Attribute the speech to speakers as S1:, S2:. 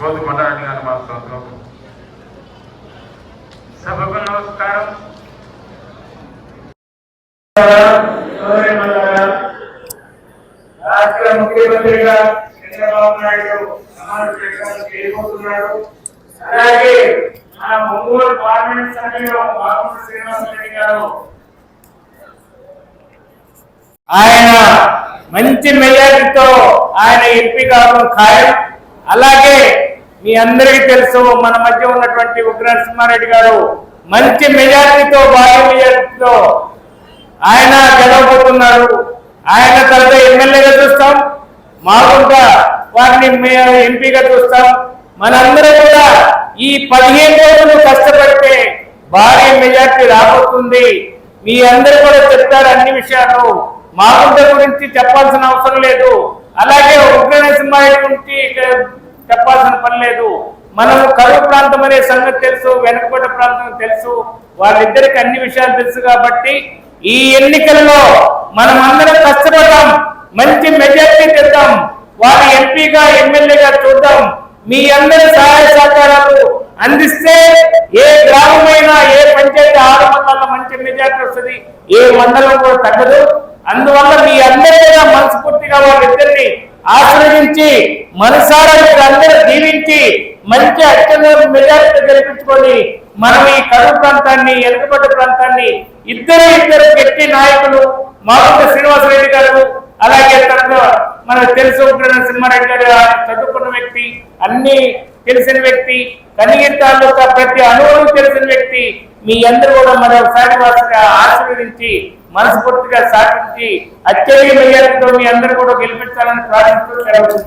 S1: గోధి కొండారెడ్డి గారు మాట్లాడుతున్నాం సభకు నమస్కారం. రాష్ట్ర ముఖ్యమంత్రిగా చంద్రబాబు నాయుడు చేయబోతున్నాడు. అలాగే మన ఒంగోలు పార్లమెంట్ సభ్యులు మామూలు శ్రీనివాసరెడ్డి గారు. ఆయన మంచి మెజారిటీతో ఆయన ఎంపీ కావడం ఖాయం. అలాగే మీ అందరికీ తెలుసు మన మధ్య ఉన్నటువంటి ఉగ్ర నరసింహారెడ్డి గారు మంచి మెజారిటీతో భారీ మెజార్టీతో ఆయన గెలవబోతున్నారు. ఆయన తర్వాత ఎమ్మెల్యేగా చూస్తాం మామూలుగా వారిని ఎంపీగా చూస్తాం. మనందరం కూడా ఈ పదిహేను రోజులు కష్టపడితే భారీ మెజార్టీ రాబోతుంది. మీ అందరు కూడా చెప్తారు అన్ని విషయాలు. మాగుంట గురించి చెప్పాల్సిన అవసరం లేదు. అలాగే ఉగ్రనరసింహారెడ్డి గురించి చెప్పాల్సిన పని లేదు. మనం కరువు ప్రాంతం అనే సంగతి తెలుసు వెనుకబడ్డ ప్రాంతం తెలుసు. వాళ్ళిద్దరికి అన్ని విషయాలు తెలుసు కాబట్టి ఈ ఎన్నికల్లో మనం అందరం కష్టపడదాం మంచి మెజార్టీ తెద్దాం. వారి ఎంపీగా ఎమ్మెల్యేగా చూద్దాం. మీ అందరి సహాయ సహకారాలు అందిస్తే ఏ గ్రామమైనా ఏ పంచాయతీ ఆరు మండలాల్లో మంచి మెజార్టీ వస్తుంది. ఏ మండలం కూడా తగ్గదు. అందువల్ల మీ అందరి కూడా మనస్ఫూర్తిగా వాళ్ళిద్దరిని ఆశ్రయించి మనసారా మీరు అందరూ దీవించి మంచి అత్యంత మెజారిటీ గెలిపించుకొని మనం ఈ కరువు ప్రాంతాన్ని వెనుకబడ్డ ప్రాంతాన్ని ఇద్దరు ఇద్దరు గట్టి నాయకులు మాగుంట శ్రీనివాసరెడ్డి గారు అలాగే తర్వాత మనకు తెలుసు ఉగ్ర గారు చదువుకున్న వ్యక్తి అన్ని తెలిసిన వ్యక్తి కనిగిరి తాలూకా ప్రతి అణువును తెలిసిన వ్యక్తి మీ అందరూ కూడా మరొకసారి వారిగా ఆశీర్వదించి మనస్ఫూర్తిగా సాధించి అత్యధిక మీ అందరూ కూడా గెలిపించాలని ప్రార్థిస్తూ సెలవు